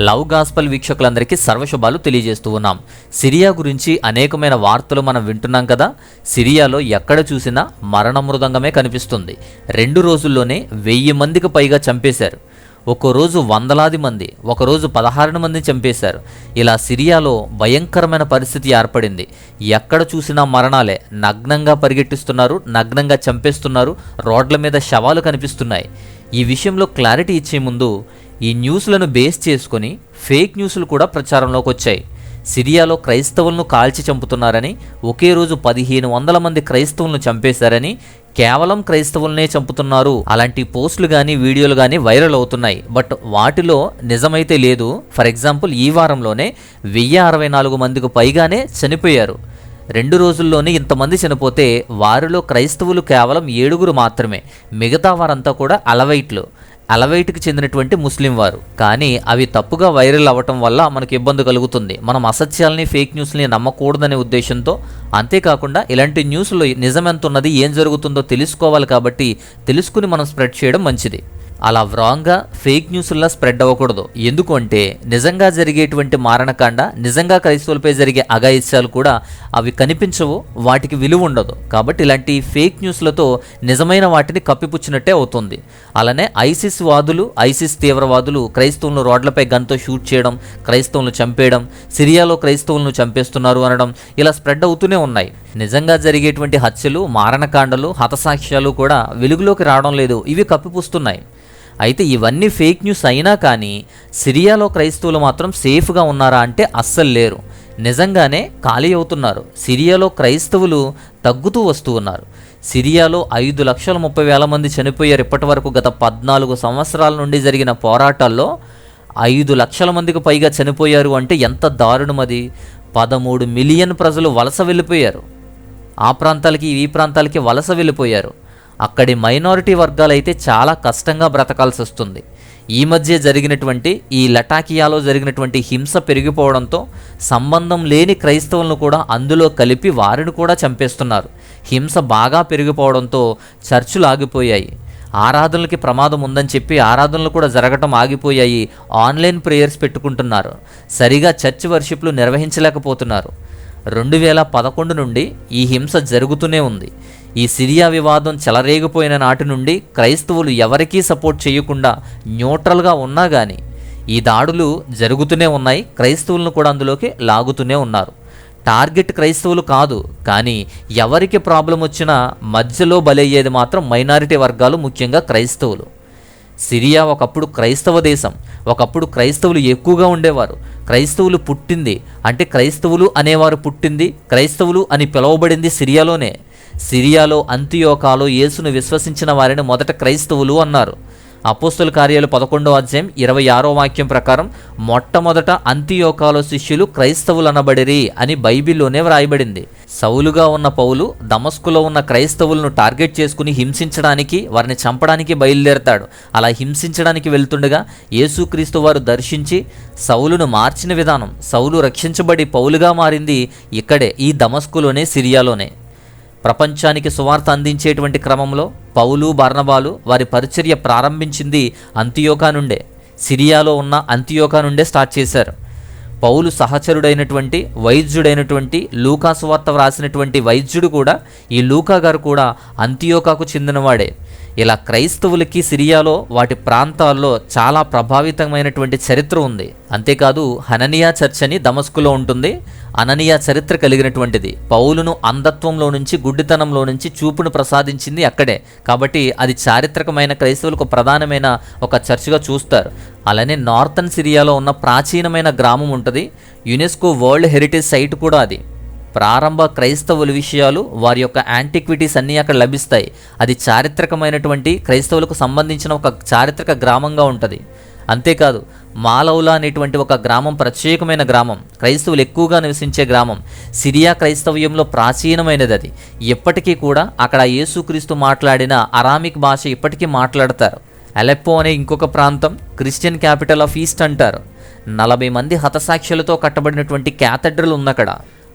Love gospel వీక్షకులందరికీ సర్వశుభాలు తెలియజేస్తూ ఉన్నాం. సిరియా గురించి అనేకమైన వార్తలు మనం వింటున్నాం కదా? సిరియాలో ఎక్కడ చూసినా మరణ మృదంగమే కనిపిస్తుంది. రెండు రోజుల్లోనే వెయ్యి మందికి పైగా చంపేశారు. ఒక్కో రోజు వందలాది మంది ఒకరోజు పదహారు మంది చంపేశారు. ఇలా సిరియాలో భయంకరమైన పరిస్థితి ఏర్పడింది. ఎక్కడ చూసినా మరణాలే. నగ్నంగా పరిగెట్టిస్తున్నారు నగ్నంగా చంపేస్తున్నారు రోడ్ల మీద శవాలు కనిపిస్తున్నాయి. ఈ విషయంలో క్లారిటీ ఇచ్చే ముందు ఈ న్యూస్లను బేస్ చేసుకొని ఫేక్ న్యూస్లు కూడా ప్రచారంలోకి వచ్చాయి. సిరియాలో క్రైస్తవులను కాల్చి చంపుతున్నారని ఒకే రోజు పదిహేను వందల మంది క్రైస్తవులను చంపేశారని కేవలం క్రైస్తవులనే చంపుతున్నారు. అలాంటి పోస్టులు కానీ వీడియోలు కానీ వైరల్ అవుతున్నాయి. బట్ వాటిలో నిజమైతే లేదు. ఫర్ ఎగ్జాంపుల్ ఈ వారంలోనే వెయ్యి అరవై నాలుగు మందికి పైగానే చనిపోయారు. రెండు రోజుల్లోనే ఇంతమంది చనిపోతే వారిలో క్రైస్తవులు కేవలం ఏడుగురు మాత్రమే. మిగతా వారంతా కూడా అలవైట్లు. అలవైట్కి చెందినటువంటి ముస్లిం వారు. కానీ అవి తప్పుగా వైరల్ అవ్వటం వల్ల మనకు ఇబ్బంది కలుగుతుంది. మనం అసత్యాలని ఫేక్ న్యూస్ని నమ్మకూడదనే ఉద్దేశంతో అంతేకాకుండా ఇలాంటి న్యూస్లో నిజమెంతున్నది ఏం జరుగుతుందో తెలుసుకోవాలి కాబట్టి తెలుసుకుని మనం స్ప్రెడ్ చేయడం మంచిది. అలా వ్రాంగ్గా ఫేక్ న్యూస్లా స్ప్రెడ్ అవ్వకూడదు. ఎందుకంటే నిజంగా జరిగేటువంటి మారణకాండ నిజంగా క్రైస్తవులపై జరిగే అఘాయిత్యాలు కూడా అవి కనిపించవు వాటికి విలువ ఉండదు. కాబట్టి ఇలాంటి ఫేక్ న్యూస్లతో నిజమైన వాటిని కప్పిపుచ్చినట్టే అవుతుంది. అలానే ఐసిస్ వాదులు ఐసిస్ తీవ్రవాదులు క్రైస్తవులను రోడ్లపై గన్తో షూట్ చేయడం క్రైస్తవులను చంపేయడం సిరియాలో క్రైస్తవులను చంపేస్తున్నారు అనడం ఇలా స్ప్రెడ్ అవుతూనే ఉన్నాయి. నిజంగా జరిగేటువంటి హత్యలు మారణకాండలు హతసాక్ష్యాలు కూడా వెలుగులోకి రావడం లేదు. ఇవి కప్పిపుస్తున్నాయి. అయితే ఇవన్నీ ఫేక్ న్యూస్ అయినా కానీ సిరియాలో క్రైస్తవులు మాత్రం సేఫ్గా ఉన్నారా అంటే అస్సలు లేరు. నిజంగానే ఖాళీ అవుతున్నారు. సిరియాలో క్రైస్తవులు తగ్గుతూ వస్తూ ఉన్నారు. సిరియాలో ఐదు లక్షల ముప్పై వేల మంది చనిపోయారు ఇప్పటి వరకు గత పద్నాలుగు సంవత్సరాల నుండి జరిగిన పోరాటాల్లో. ఐదు లక్షల మందికి పైగా చనిపోయారు అంటే ఎంత దారుణం అది. పదమూడు మిలియన్ ప్రజలు వలస వెళ్ళిపోయారు. ఆ ప్రాంతాలకి ఈ ప్రాంతాలకి వలస వెళ్ళిపోయారు. అక్కడి మైనారిటీ వర్గాలైతే చాలా కష్టంగా బ్రతకాల్సి వస్తుంది. ఈ మధ్య జరిగినటువంటి ఈ లటాకియాలో జరిగినటువంటి హింస పెరిగిపోవడంతో సంబంధం లేని క్రైస్తవులను కూడా అందులో కలిపి వారిని కూడా చంపేస్తున్నారు. హింస బాగా పెరిగిపోవడంతో చర్చులు ఆగిపోయాయి. ఆరాధనలకి ప్రమాదం ఉందని చెప్పి ఆరాధనలు కూడా జరగటం ఆగిపోయాయి. ఆన్లైన్ ప్రేయర్స్ పెట్టుకుంటున్నారు. సరిగా చర్చ్ వర్షిప్లు నిర్వహించలేకపోతున్నారు. రెండు వేల పదకొండు నుండి ఈ హింస జరుగుతూనే ఉంది. ఈ సిరియా వివాదం చెలరేగిపోయిన నాటి నుండి క్రైస్తవులు ఎవరికీ సపోర్ట్ చేయకుండా న్యూట్రల్గా ఉన్నా కానీ ఈ దాడులు జరుగుతూనే ఉన్నాయి. క్రైస్తవులను కూడా అందులోకి లాగుతూనే ఉన్నారు. టార్గెట్ క్రైస్తవులు కాదు కానీ ఎవరికి ప్రాబ్లం వచ్చినా మధ్యలో బలయ్యేది మాత్రం మైనారిటీ వర్గాలు ముఖ్యంగా క్రైస్తవులు. సిరియా ఒకప్పుడు క్రైస్తవ దేశం. ఒకప్పుడు క్రైస్తవులు ఎక్కువగా ఉండేవారు. క్రైస్తవులు పుట్టింది అంటే క్రైస్తవులు అనేవారు పుట్టింది క్రైస్తవులు అని పిలువబడింది సిరియాలోనే. సిరియాలో అంత్యోకాలో యేసును విశ్వసించిన వారిని మొదట క్రైస్తవులు అన్నారు. అపోస్తుల కార్యాలు పదకొండో అధ్యాయం ఇరవై ఆరో వాక్యం ప్రకారం మొట్టమొదట అంత్యోకాలో శిష్యులు క్రైస్తవులు అనబడిరి అని బైబిల్లోనే వ్రాయబడింది. సౌలుగా ఉన్న పౌలు దమస్కులో ఉన్న క్రైస్తవులను టార్గెట్ చేసుకుని హింసించడానికి వారిని చంపడానికి బయలుదేరతాడు. అలా హింసించడానికి వెళ్తుండగా యేసుక్రీస్తు వారు దర్శించి సౌలును మార్చిన విధానం సౌలు రక్షించబడి పౌలుగా మారింది ఇక్కడే ఈ దమస్కులోనే సిరియాలోనే. ప్రపంచానికి సువార్త అందించేటువంటి క్రమంలో పౌలు బర్ణబాలు వారి పరిచర్య ప్రారంభించింది అంత్యోకా నుండే. సిరియాలో ఉన్న అంత్యోకా నుండే స్టార్ట్ చేశారు. పౌలు సహచరుడైనటువంటి వైద్యుడైనటువంటి లూకా సువార్త వ్రాసినటువంటి వైద్యుడు కూడా ఈ లూకా గారు కూడా అంత్యోకాకు చెందినవాడే. ఇలా క్రైస్తవులకి సిరియాలో వాటి ప్రాంతాల్లో చాలా ప్రభావితమైనటువంటి చరిత్ర ఉంది. అంతేకాదు హననియా చర్చ్ అని దమస్కులో ఉంటుంది. అననీయ చరిత్ర కలిగినటువంటిది. పౌలును అంధత్వంలో నుంచి గుడ్డితనంలో నుంచి చూపును ప్రసాదించింది అక్కడే. కాబట్టి అది చారిత్రకమైన క్రైస్తవులకు ప్రధానమైన ఒక చర్చిగా చూస్తారు. అలానే నార్థన్ సిరియాలో ఉన్న ప్రాచీనమైన గ్రామం ఉంటుంది. యునెస్కో వరల్డ్ హెరిటేజ్ సైట్ కూడా అది. ప్రారంభ క్రైస్తవుల విషయాలు వారి యొక్క యాంటిక్విటీస్ అన్నీ అక్కడ లభిస్తాయి. అది చారిత్రకమైనటువంటి క్రైస్తవులకు సంబంధించిన ఒక చారిత్రక గ్రామంగా ఉంటుంది. అంతేకాదు మాలౌలా అనేటువంటి ఒక గ్రామం ప్రత్యేకమైన గ్రామం క్రైస్తవులు ఎక్కువగా నివసించే గ్రామం సిరియా క్రైస్తవ్యంలో ప్రాచీనమైనది అది. ఎప్పటికీ కూడా అక్కడ యేసుక్రీస్తు మాట్లాడిన అరామిక్ భాష ఇప్పటికీ మాట్లాడతారు. అలెప్పో అనే ఇంకొక ప్రాంతం క్రిస్టియన్ క్యాపిటల్ ఆఫ్ ఈస్ట్ అంటారు. నలభై మంది హతసాక్షులతో కట్టబడినటువంటి క్యాథడ్రల్ ఉందక్కడ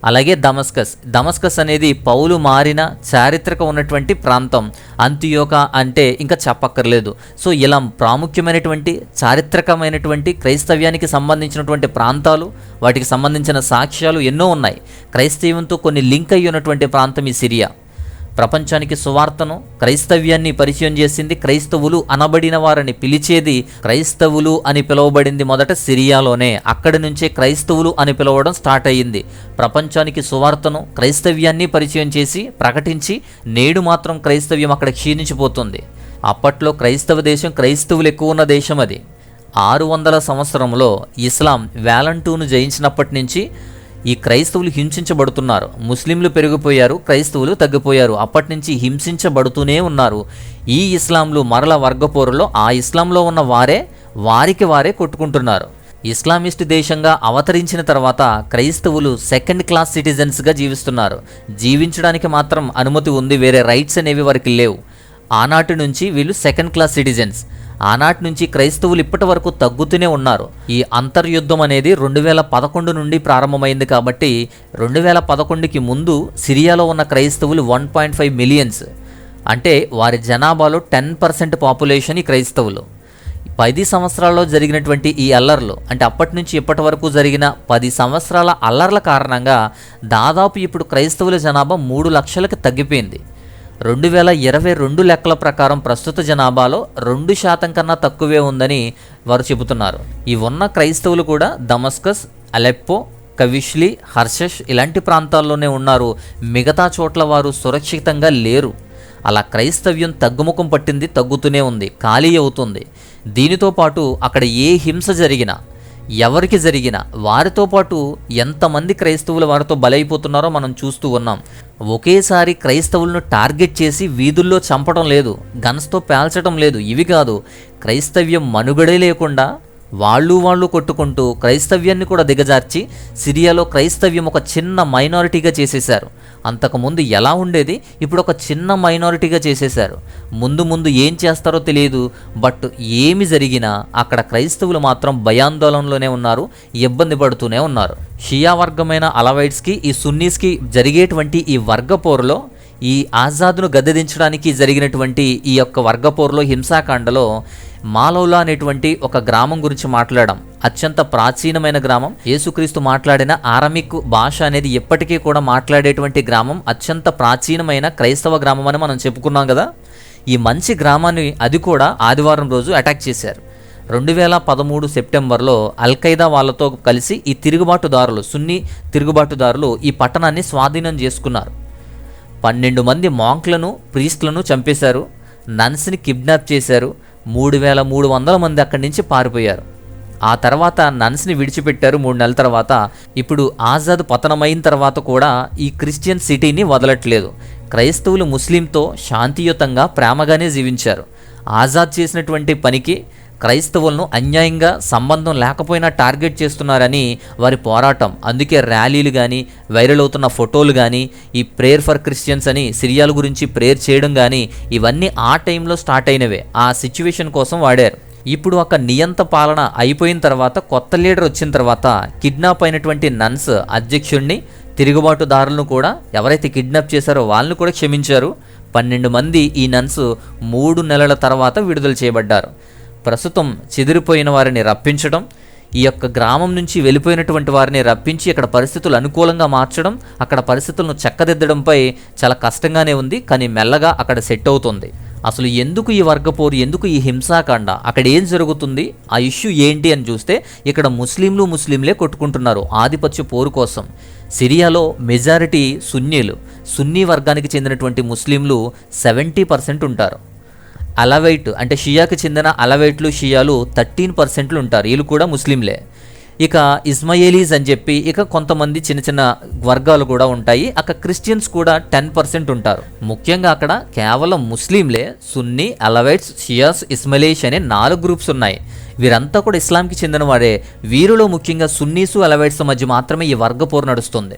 అలాగే దమస్కస్. దమస్కస్ అనేది పౌలు మారిన చారిత్రక ఉన్నటువంటి ప్రాంతం. అంత్యోక అంటే ఇంకా చెప్పక్కర్లేదు. సో ఇలా ప్రాముఖ్యమైనటువంటి చారిత్రకమైనటువంటి క్రైస్తవ్యానికి సంబంధించినటువంటి ప్రాంతాలు వాటికి సంబంధించిన సాక్ష్యాలు ఎన్నో ఉన్నాయి. క్రైస్తవ్యంతో కొన్ని లింక్ అయ్యి ఉన్నటువంటి ప్రాంతం ఈ సిరియా. ప్రపంచానికి సువార్తను క్రైస్తవ్యాన్ని పరిచయం చేసింది క్రైస్తవులు అనబడిన వారిని పిలిచేది క్రైస్తవులు అని పిలువబడింది మొదట సిరియాలోనే. అక్కడి నుంచే క్రైస్తవులు అని పిలవడం స్టార్ట్ అయ్యింది. ప్రపంచానికి సువార్తను క్రైస్తవ్యాన్ని పరిచయం చేసి ప్రకటించి నేడు మాత్రం క్రైస్తవ్యం అక్కడ క్షీణించిపోతుంది. అప్పట్లో క్రైస్తవ దేశం క్రైస్తవులు ఎక్కువ ఉన్న దేశం అది. ఆరు వందల సంవత్సరంలో ఇస్లాం వ్యాలంటూను జయించినప్పటి నుంచి ఈ క్రైస్తవులు హింసించబడుతున్నారు. ముస్లింలు పెరిగిపోయారు క్రైస్తవులు తగ్గిపోయారు. అప్పటి నుంచి హింసించబడుతూనే ఉన్నారు. ఈ ఇస్లాంలు మరల వర్గపోరులో ఆ ఇస్లాంలో ఉన్న వారే వారికి వారే కొట్టుకుంటున్నారు. ఇస్లామిస్ట్ దేశంగా అవతరించిన తర్వాత క్రైస్తవులు సెకండ్ క్లాస్ సిటిజన్స్గా జీవిస్తున్నారు. జీవించడానికి మాత్రం అనుమతి ఉంది వేరే రైట్స్ అనేవి వారికి లేవు. ఆనాటి నుంచి వీళ్ళు సెకండ్ క్లాస్ సిటిజన్స్. ఆనాటి నుంచి క్రైస్తవులు ఇప్పటి వరకు తగ్గుతూనే ఉన్నారు. ఈ అంతర్యుద్ధం అనేది రెండు వేల పదకొండు నుండి ప్రారంభమైంది కాబట్టి రెండు వేల పదకొండుకి ముందు సిరియాలో ఉన్న క్రైస్తవులు వన్ పాయింట్ ఫైవ్ మిలియన్స్. అంటే వారి జనాభాలో టెన్ పర్సెంట్ పాపులేషన్ ఈ క్రైస్తవులు. పది సంవత్సరాల్లో జరిగినటువంటి ఈ అల్లర్లు అంటే అప్పటి నుంచి ఇప్పటి వరకు జరిగిన పది సంవత్సరాల అల్లర్ల కారణంగా దాదాపు ఇప్పుడు క్రైస్తవుల జనాభా మూడు లక్షలకు తగ్గిపోయింది. రెండు వేల ఇరవై రెండు లెక్కల ప్రకారం ప్రస్తుత జనాభాలో రెండు శాతం కన్నా తక్కువే ఉందని వారు చెబుతున్నారు. ఈ ఉన్న క్రైస్తవులు కూడా దమస్కస్ అలెప్పో కవిష్లి హర్షష్ ఇలాంటి ప్రాంతాల్లోనే ఉన్నారు. మిగతా చోట్ల వారు సురక్షితంగా లేరు. అలా క్రైస్తవ్యం తగ్గుముఖం పట్టింది తగ్గుతూనే ఉంది ఖాళీ అవుతుంది. దీనితో పాటు అక్కడ ఏ హింస జరిగినా ఎవరికి జరిగినా వారితో పాటు ఎంతమంది క్రైస్తవులు వారితో బలైపోతున్నారో మనం చూస్తూ ఉన్నాం. ఒకేసారి క్రైస్తవులను టార్గెట్ చేసి వీధుల్లో చంపడం లేదు గన్స్తో పేల్చడం లేదు ఇవి కాదు. క్రైస్తవ్యం మనుగడే లేకుండా వాళ్ళు వాళ్ళు కొట్టుకుంటూ క్రైస్తవ్యాన్ని కూడా దిగజార్చి సిరియాలో క్రైస్తవ్యం ఒక చిన్న మైనారిటీగా చేసేశారు. అంతకుముందు ఎలా ఉండేది? ఇప్పుడు ఒక చిన్న మైనారిటీగా చేసేశారు. ముందు ముందు ఏం చేస్తారో తెలియదు. బట్ ఏమి జరిగినా అక్కడ క్రైస్తవులు మాత్రం భయాందోళనలోనే ఉన్నారు ఇబ్బంది పడుతూనే ఉన్నారు. షియా వర్గమైన అలవైట్స్కి ఈ సున్నీస్కి జరిగేటువంటి ఈ వర్గ పోరులో ఈ ఆజాద్ను గద్దెదించడానికి జరిగినటువంటి ఈ యొక్క వర్గపోరులో హింసాకాండలో మాలౌలా అనేటువంటి ఒక గ్రామం గురించి మాట్లాడాం అత్యంత ప్రాచీనమైన గ్రామం. యేసుక్రీస్తు మాట్లాడిన ఆరమిక్ భాష అనేది ఎప్పటికీ కూడా మాట్లాడేటువంటి గ్రామం అత్యంత ప్రాచీనమైన క్రైస్తవ గ్రామం అని మనం చెప్పుకున్నాం కదా. ఈ మంచి గ్రామాన్ని అది కూడా ఆదివారం రోజు అటాక్ చేశారు. రెండు వేల పదమూడు సెప్టెంబర్లో అల్ఖైదా వాళ్ళతో కలిసి ఈ తిరుగుబాటుదారులు సున్నీ తిరుగుబాటుదారులు ఈ పట్టణాన్ని స్వాధీనం చేసుకున్నారు. పన్నెండు మంది మాంక్లను ప్రీస్ట్లను చంపేశారు. నన్స్ని కిడ్నాప్ చేశారు. మూడు వేల మూడు వందల మంది అక్కడి నుంచి పారిపోయారు. ఆ తర్వాత నన్స్ని విడిచిపెట్టారు మూడు నెలల తర్వాత. ఇప్పుడు ఆజాద్ పతనమైన తర్వాత కూడా ఈ క్రిస్టియన్ సిటీని వదలట్లేదు. క్రైస్తవులు ముస్లింతో శాంతియుతంగా ప్రేమగానే జీవించారు. ఆజాద్ చేసినటువంటి పనికి క్రైస్తవులను అన్యాయంగా సంబంధం లేకపోయినా టార్గెట్ చేస్తున్నారని వారి పోరాటం. అందుకే ర్యాలీలు కానీ వైరల్ అవుతున్న ఫోటోలు కానీ ఈ ప్రేయర్ ఫర్ క్రిస్టియన్స్ అని సిరియాల గురించి ప్రేయర్ చేయడం కానీ ఇవన్నీ ఆ టైంలో స్టార్ట్ అయినవే. ఆ సిచ్యువేషన్ కోసం వాడారు. ఇప్పుడు ఒక నియంత పాలన అయిపోయిన తర్వాత కొత్త లీడర్ వచ్చిన తర్వాత కిడ్నాప్ అయినటువంటి నన్స్ అధ్యక్షుడిని తిరుగుబాటుదారులను కూడా ఎవరైతే కిడ్నాప్ చేశారో వాళ్ళని కూడా క్షమించారు. పన్నెండు మంది ఈ నన్స్ మూడు నెలల తర్వాత విడుదల చేయబడ్డారు. ప్రస్తుతం చెదిరిపోయిన వారిని రప్పించడం ఈ యొక్క గ్రామం నుంచి వెళ్ళిపోయినటువంటి వారిని రప్పించి అక్కడ పరిస్థితులు అనుకూలంగా మార్చడం అక్కడ పరిస్థితులను చక్కదిద్దడంపై చాలా కష్టంగానే ఉంది కానీ మెల్లగా అక్కడ సెట్ అవుతుంది. అసలు ఎందుకు ఈ వర్గపోరు ఎందుకు ఈ హింసాకాండ? అక్కడ ఏం జరుగుతుంది? ఆ ఇష్యూ ఏంటి అని చూస్తే ఇక్కడ ముస్లింలు ముస్లింలే కొట్టుకుంటున్నారు ఆధిపత్య పోరు కోసం. సిరియాలో మెజారిటీ సున్నీలు సున్నీ వర్గానికి చెందినటువంటి ముస్లింలు సెవెంటీ పర్సెంట్ ఉంటారు. అలవైట్ అంటే షియాకి చెందిన అలవైట్లు షియాలు థర్టీన్ పర్సెంట్లు ఉంటారు. వీళ్ళు కూడా ముస్లింలే. ఇక ఇస్మాయిలీస్ అని చెప్పి ఇక కొంతమంది చిన్న చిన్న వర్గాలు కూడా ఉంటాయి. అక్కడ క్రిస్టియన్స్ కూడా టెన్ పర్సెంట్ ఉంటారు. ముఖ్యంగా అక్కడ కేవలం ముస్లింలే సున్నీ అలవైట్స్ షియాస్ ఇస్మాయిలీస్ అనే నాలుగు గ్రూప్స్ ఉన్నాయి. వీరంతా కూడా ఇస్లాంకి చెందిన వారే వీరిలో ముఖ్యంగా సున్నీసు అలవైట్స్ మధ్య మాత్రమే ఈ వర్గపోరు నడుస్తుంది.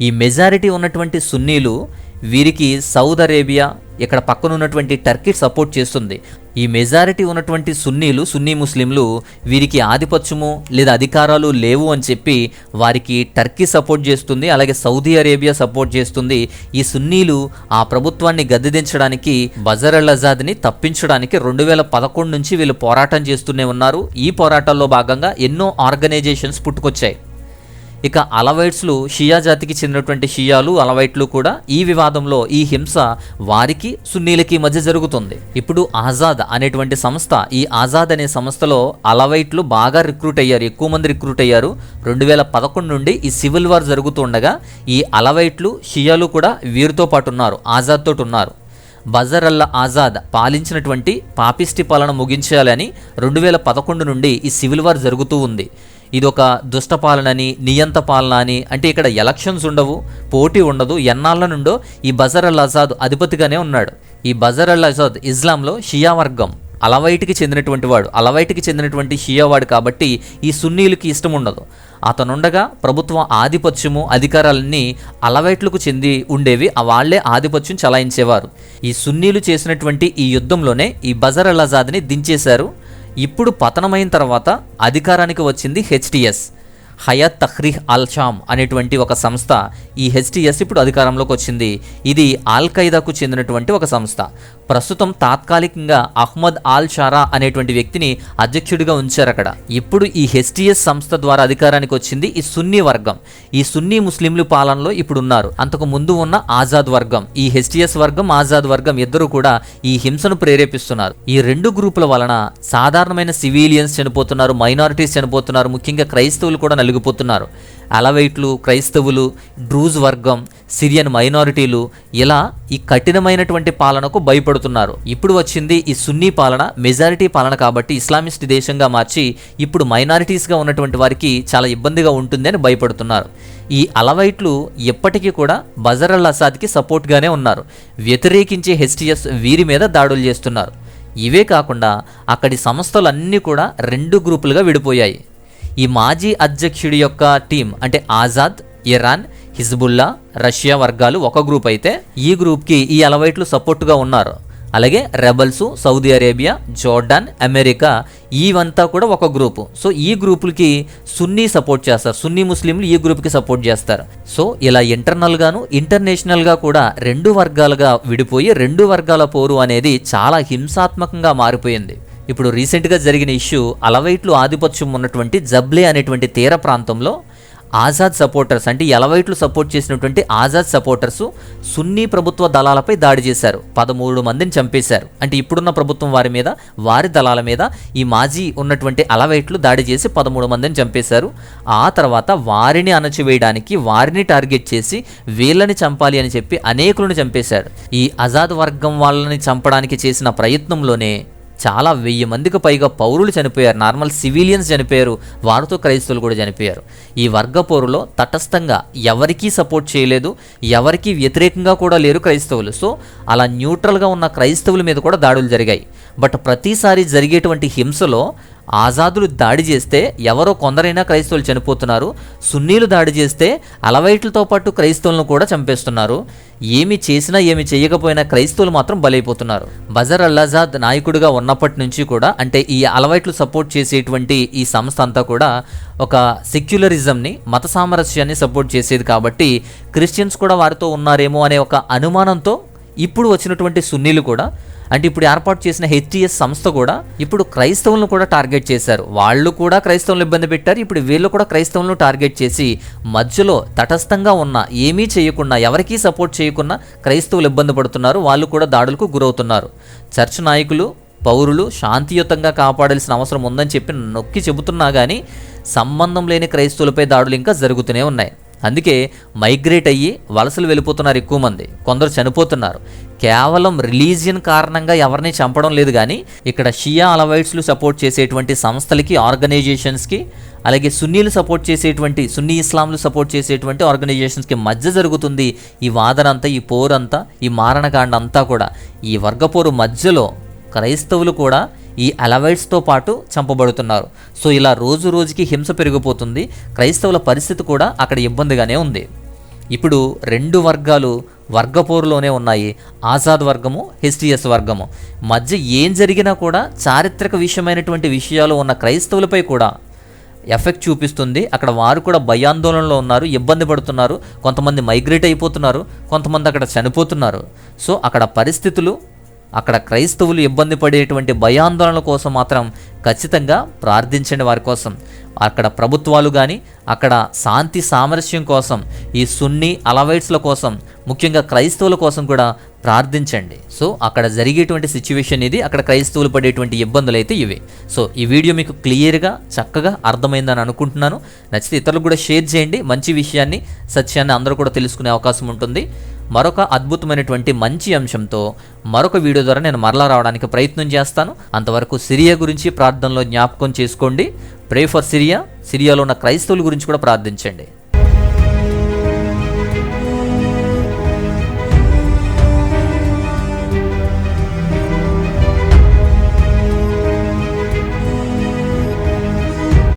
ఈ మెజారిటీ ఉన్నటువంటి సున్నీలు వీరికి సౌద్ అరేబియా ఇక్కడ పక్కన ఉన్నటువంటి టర్కీ సపోర్ట్ చేస్తుంది. ఈ మెజారిటీ ఉన్నటువంటి సున్నీలు సున్నీ ముస్లింలు వీరికి ఆధిపత్యము లేదా అధికారాలు లేవు అని చెప్పి వారికి టర్కీ సపోర్ట్ చేస్తుంది అలాగే సౌదీ అరేబియా సపోర్ట్ చేస్తుంది. ఈ సున్నీలు ఆ ప్రభుత్వాన్ని గద్దెదించడానికి బజర్ అల్ అజాద్ని తప్పించడానికి రెండు వేల పదకొండు నుంచి వీళ్ళు పోరాటం చేస్తూనే ఉన్నారు. ఈ పోరాటంలో భాగంగా ఎన్నో ఆర్గనైజేషన్స్ పుట్టుకొచ్చాయి. ఇక అలవైట్స్లు షియా జాతికి చెందినటువంటి షియాలు అలవైట్లు కూడా ఈ వివాదంలో ఈ హింస వారికి సున్నీలకి మధ్య జరుగుతుంది. ఇప్పుడు ఆజాద్ అనేటువంటి సంస్థ ఈ ఆజాద్ అనే సంస్థలో అలవైట్లు బాగా రిక్రూట్ అయ్యారు ఎక్కువ మంది రిక్రూట్ అయ్యారు. రెండు వేల పదకొండు నుండి ఈ సివిల్ వార్ జరుగుతుండగా ఈ అలవైట్లు షియాలు కూడా వీరితో పాటు ఉన్నారు ఆజాద్ తోటి ఉన్నారు. బజర్ అల్లా ఆజాద్ పాలించినటువంటి పాపిస్టి పాలన ముగించాలని రెండు వేల పదకొండు నుండి ఈ సివిల్ వార్ జరుగుతూ ఉంది. ఇది ఒక దుష్ట పాలనని నియంత పాలన అని. అంటే ఇక్కడ ఎలక్షన్స్ ఉండవు పోటీ ఉండదు. ఎన్నాళ్ళ నుండో ఈ బజర్ అల్ ఆజాద్ అధిపతిగానే ఉన్నాడు. ఈ బజర్ అల్ ఆజాద్ ఇస్లాంలో షియా వర్గం అలవైట్కి చెందినటువంటి వాడు. అలవైట్కి చెందినటువంటి షియావాడు కాబట్టి ఈ సున్నీలకి ఇష్టం ఉండదు. అతనుండగా ప్రభుత్వం ఆధిపత్యము అధికారాలన్నీ అలవైట్లకు చెంది ఉండేవి. ఆ వాళ్ళే ఆధిపత్యం చలాయించేవారు. ఈ సున్నీలు చేసినటువంటి ఈ యుద్ధంలోనే ఈ బజర్ అల్ ఆజాద్ని దించేశారు. ఇప్పుడు పతనమైన తర్వాత అధికారానికి వచ్చింది HTS Hayat Tahrir al Sham అనేటువంటి ఒక సంస్థ ఈ హెచ్టిఎస్ ఇప్పుడు అధికారంలోకి వచ్చింది. ఇది ఆల్ ఖైదాకు చెందినటువంటి ఒక సంస్థ. ప్రస్తుతం తాత్కాలికంగా అహ్మద్ ఆల్ షారా అనేటువంటి వ్యక్తిని అధ్యక్షుడిగా ఉంచారు అక్కడ. ఇప్పుడు ఈ హెచ్టిఎస్ సంస్థ ద్వారా అధికారానికి వచ్చింది ఈ సున్నీ వర్గం. ఈ సున్నీ ముస్లింలు పాలనలో ఇప్పుడు ఉన్నారు. అంతకు ముందు ఉన్న ఆజాద్ వర్గం. ఈ హెచ్టిఎస్ వర్గం ఆజాద్ వర్గం ఇద్దరు కూడా ఈ హింసను ప్రేరేపిస్తున్నారు. ఈ రెండు గ్రూపుల వలన సాధారణమైన సివిలియన్స్ చనిపోతున్నారు మైనారిటీస్ చనిపోతున్నారు. ముఖ్యంగా క్రైస్తవులు కూడా నలిగిపోతున్నారు అలవైట్లు క్రైస్తవులు డ్రూజ్ వర్గం సిరియన్ మైనారిటీలు ఇలా ఈ కఠినమైనటువంటి పాలనకు భయపడుతున్నారు. ఇప్పుడు వచ్చింది ఈ సున్నీ పాలన మెజారిటీ పాలన కాబట్టి ఇస్లామిస్ట్ దేశంగా మార్చి ఇప్పుడు మైనారిటీస్గా ఉన్నటువంటి వారికి చాలా ఇబ్బందిగా ఉంటుంది అని భయపడుతున్నారు. ఈ అలవైట్లు ఎప్పటికీ కూడా బజర్ అల్ అసాద్కి సపోర్ట్గానే ఉన్నారు. వ్యతిరేకించే హెచ్టిఎస్ వీరి మీద దాడులు చేస్తున్నారు. ఇవే కాకుండా అక్కడి సంస్థలన్నీ కూడా రెండు గ్రూపులుగా విడిపోయాయి. ఈ మాజీ అధ్యక్షుడి యొక్క టీం అంటే ఆజాద్ ఇరాన్ హిజ్బుల్లా రష్యా వర్గాలు ఒక గ్రూప్ అయితే ఈ గ్రూప్కి ఈ అలవైట్లు సపోర్టుగా ఉన్నారు. అలాగే rebels Saudi Arabia Jordan America ఇవంతా కూడా ఒక గ్రూపు. సో ఈ గ్రూపులకి సున్నీ సపోర్ట్ చేస్తారు. సున్నీ ముస్లింలు ఈ గ్రూప్కి సపోర్ట్ చేస్తారు. సో ఇలా ఇంటర్నల్గాను ఇంటర్నేషనల్గా కూడా రెండు వర్గాలుగా విడిపోయి రెండు వర్గాల పోరు అనేది చాలా హింసాత్మకంగా మారిపోయింది. ఇప్పుడు రీసెంట్గా జరిగిన ఇష్యూ అలవైట్లు ఆధిపత్యం ఉన్నటువంటి జబ్లే అనేటువంటి తీర ప్రాంతంలో ఆజాద్ సపోర్టర్స్ అంటే ఎలవైట్లు అలవైట్లు సపోర్ట్ చేసినటువంటి ఆజాద్ సపోర్టర్స్ సున్నీ ప్రభుత్వ దళాలపై దాడి చేశారు. పదమూడు మందిని చంపేశారు. అంటే ఇప్పుడున్న ప్రభుత్వం వారి మీద వారి దళాల మీద ఈ మాజీ ఉన్నటువంటి అలవైట్లు దాడి చేసి పదమూడు మందిని చంపేశారు. ఆ తర్వాత వారిని అణచివేయడానికి వారిని టార్గెట్ చేసి వీళ్ళని చంపాలి అని చెప్పి అనేకులను చంపేశారు ఈ ఆజాద్ వర్గం వాళ్ళని చంపడానికి చేసిన ప్రయత్నంలోనే చాలా వెయ్యి మందికి పైగా పౌరులు చనిపోయారు. నార్మల్ సివిలియన్స్ చనిపోయారు. వారితో క్రైస్తవులు కూడా చనిపోయారు. ఈ వర్గ పోరులో తటస్థంగా ఎవరికీ సపోర్ట్ చేయలేదు. ఎవరికీ వ్యతిరేకంగా కూడా లేరు క్రైస్తవులు. సో అలా న్యూట్రల్గా ఉన్న క్రైస్తవుల మీద కూడా దాడులు జరిగాయి. బట్ ప్రతిసారి జరిగేటువంటి హింసలో ఆజాదులు దాడి చేస్తే ఎవరో కొందరైనా క్రైస్తవులు చనిపోతున్నారు. సున్నీలు దాడి చేస్తే అలవైట్లతో పాటు క్రైస్తవులను కూడా చంపేస్తున్నారు. ఏమి చేసినా ఏమి చేయకపోయినా క్రైస్తవులు మాత్రం బలైపోతున్నారు. బజర్ అల్లాజాద్ నాయకుడిగా ఉన్నప్పటి నుంచి కూడా అంటే ఈ అలవైట్లు సపోర్ట్ చేసేటువంటి ఈ సంస్థ అంతా కూడా ఒక సెక్యులరిజంని మత సామరస్యాన్ని సపోర్ట్ చేసేది కాబట్టి క్రిస్టియన్స్ కూడా వారితో ఉన్నారేమో అనే ఒక అనుమానంతో ఇప్పుడు వచ్చినటువంటి సున్నీలు కూడా అంటే ఇప్పుడు ఏర్పాటు చేసిన హెచ్టిఎస్ సంస్థ కూడా ఇప్పుడు క్రైస్తవులను కూడా టార్గెట్ చేశారు. వాళ్ళు కూడా క్రైస్తవులను ఇబ్బంది పెట్టారు. ఇప్పుడు వీళ్ళు కూడా క్రైస్తవులను టార్గెట్ చేసి మధ్యలో తటస్థంగా ఉన్న ఏమీ చేయకుండా ఎవరికీ సపోర్ట్ చేయకుండా క్రైస్తవులు ఇబ్బంది పడుతున్నారు. వాళ్ళు కూడా దాడులకు గురవుతున్నారు. చర్చ్ నాయకులు పౌరులు శాంతియుతంగా కాపాడాల్సిన అవసరం ఉందని చెప్పి నొక్కి చెబుతున్నా కానీ సంబంధం లేని క్రైస్తవులపై దాడులు ఇంకా జరుగుతూనే ఉన్నాయి. అందుకే మైగ్రేట్ అయ్యి వలసలు వెళ్ళిపోతున్నారు ఎక్కువ మంది. కొందరు చనిపోతున్నారు. కేవలం రిలీజియన్ కారణంగా ఎవరిని చంపడం లేదు కానీ ఇక్కడ షియా అలవైట్స్లు సపోర్ట్ చేసేటువంటి సంస్థలకి ఆర్గనైజేషన్స్కి అలాగే సున్నీలు సపోర్ట్ చేసేటువంటి సున్నీ ఇస్లాంలు సపోర్ట్ చేసేటువంటి ఆర్గనైజేషన్స్కి మధ్య జరుగుతుంది ఈ వాదన అంతా ఈ పోరంతా ఈ మారణకాండ అంతా కూడా. ఈ వర్గపోరు మధ్యలో క్రైస్తవులు కూడా ఈ అలవైట్స్తో పాటు చంపబడుతున్నారు. సో ఇలా రోజు రోజుకి హింస పెరిగిపోతుంది. క్రైస్తవుల పరిస్థితి కూడా అక్కడ ఇబ్బందిగానే ఉంది. ఇప్పుడు రెండు వర్గాలు వర్గపోరులోనే ఉన్నాయి. ఆజాద్ వర్గము హెస్టియస్ వర్గము. మధ్య ఏం జరిగినా కూడా చారిత్రక విషయమైనటువంటి విషయాలు ఉన్న క్రైస్తవులపై కూడా ఎఫెక్ట్ చూపిస్తుంది. అక్కడ వారు కూడా భయాందోళనలో ఉన్నారు ఇబ్బంది పడుతున్నారు. కొంతమంది మైగ్రేట్ అయిపోతున్నారు కొంతమంది అక్కడ చనిపోతున్నారు. సో అక్కడ పరిస్థితులు అక్కడ క్రైస్తవులు ఇబ్బంది పడేటువంటి భయాందోళనల కోసం మాత్రం ఖచ్చితంగా ప్రార్థించండి వారి కోసం. అక్కడ ప్రభుత్వాలు కానీ అక్కడ శాంతి సామరస్యం కోసం ఈ సున్ని అలవైట్స్ల కోసం ముఖ్యంగా క్రైస్తవుల కోసం కూడా ప్రార్థించండి. సో అక్కడ జరిగేటువంటి సిచ్యువేషన్ ఇది అక్కడ క్రైస్తవులు పడేటువంటి ఇబ్బందులు అయితే ఇవి. సో ఈ వీడియో మీకు క్లియర్గా చక్కగా అర్థమైందని అనుకుంటున్నాను. నచ్చితే ఇతరులకు కూడా షేర్ చేయండి. మంచి విషయాన్ని సత్యాన్ని అందరూ కూడా తెలుసుకునే అవకాశం ఉంటుంది. మరొక అద్భుతమైనటువంటి మంచి అంశంతో మరొక వీడియో ద్వారా నేను మరలా రావడానికి ప్రయత్నం చేస్తాను. అంతవరకు సిరియా గురించి ప్రార్థనలో జ్ఞాపకం చేసుకోండి. Pray for Syria. సిరియాలో ఉన్న క్రైస్తవుల గురించి కూడా ప్రార్థించండి.